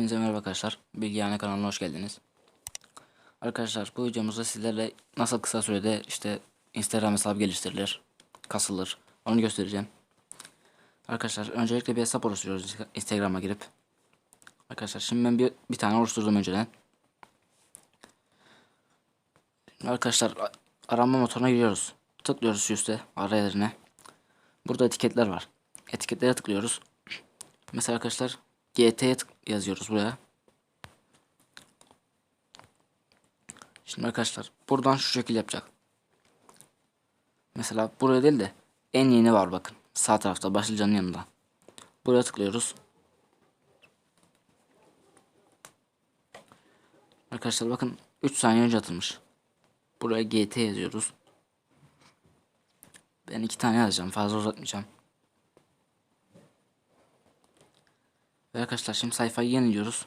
Hepinize merhaba arkadaşlar. Bilgihane kanalına hoş geldiniz. Arkadaşlar bu videomuzda sizlerle nasıl kısa sürede işte Instagram hesabı geliştirilir, kasılır onu göstereceğim. Arkadaşlar öncelikle bir hesap oluşturuyoruz Instagram'a girip. Arkadaşlar şimdi ben bir, bir tane oluşturdum önceden. Arkadaşlar arama motoruna giriyoruz. Tıklıyoruz üstte ara yerine. Burada etiketler var. Etiketlere tıklıyoruz. Mesela arkadaşlar GT yazıyoruz buraya. Şimdi arkadaşlar buradan şu şekil yapacak. Mesela buraya değil de en yeni var bakın. Sağ tarafta başlıcanın yanında. Buraya tıklıyoruz. Arkadaşlar bakın 3 saniye önce atılmış. Buraya GT yazıyoruz. Ben iki tane yazacağım. Fazla uzatmayacağım. Ve arkadaşlar şimdi sayfayı yeniliyoruz.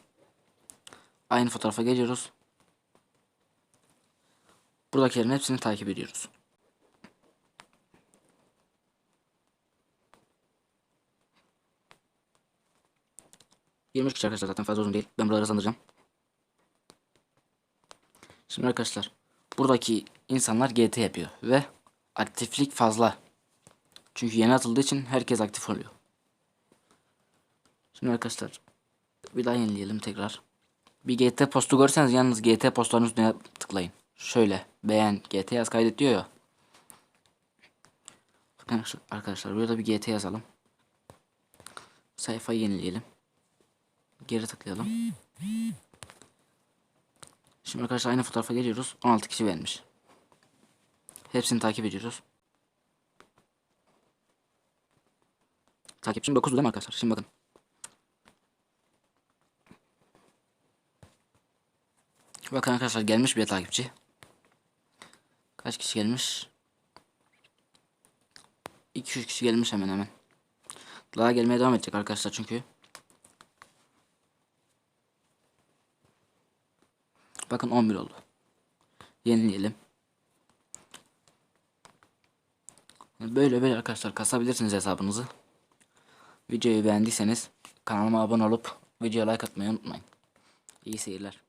Aynı fotoğrafa geliyoruz. Buradakilerin hepsini takip ediyoruz. Yirmi kişi arkadaşlar zaten fazla uzun değil. Ben buraları hızlandıracağım. Şimdi arkadaşlar buradaki insanlar GT yapıyor ve aktiflik fazla. Çünkü yeni atıldığı için herkes aktif oluyor. Şimdi arkadaşlar bir daha yenileyelim tekrar. Bir GT postu görseniz yalnız GT postlarının üstüne tıklayın. Şöyle beğen GT yaz kaydet diyor ya. Arkadaşlar burada bir GT yazalım. Sayfayı yenileyelim. Geri tıklayalım. Şimdi arkadaşlar aynı fotoğrafa geliyoruz. 16 kişi beğenmiş. Hepsini takip ediyoruz. Takipçim 9 değil mi arkadaşlar? Şimdi bakın. Bakın arkadaşlar gelmiş bir takipçi. Kaç kişi gelmiş? 200 kişi gelmiş hemen hemen. Daha gelmeye devam edecek arkadaşlar çünkü. Bakın 11 oldu. Yenileyelim. Böyle böyle arkadaşlar kasabilirsiniz hesabınızı. Videoyu beğendiyseniz kanalıma abone olup videoya like atmayı unutmayın. İyi seyirler.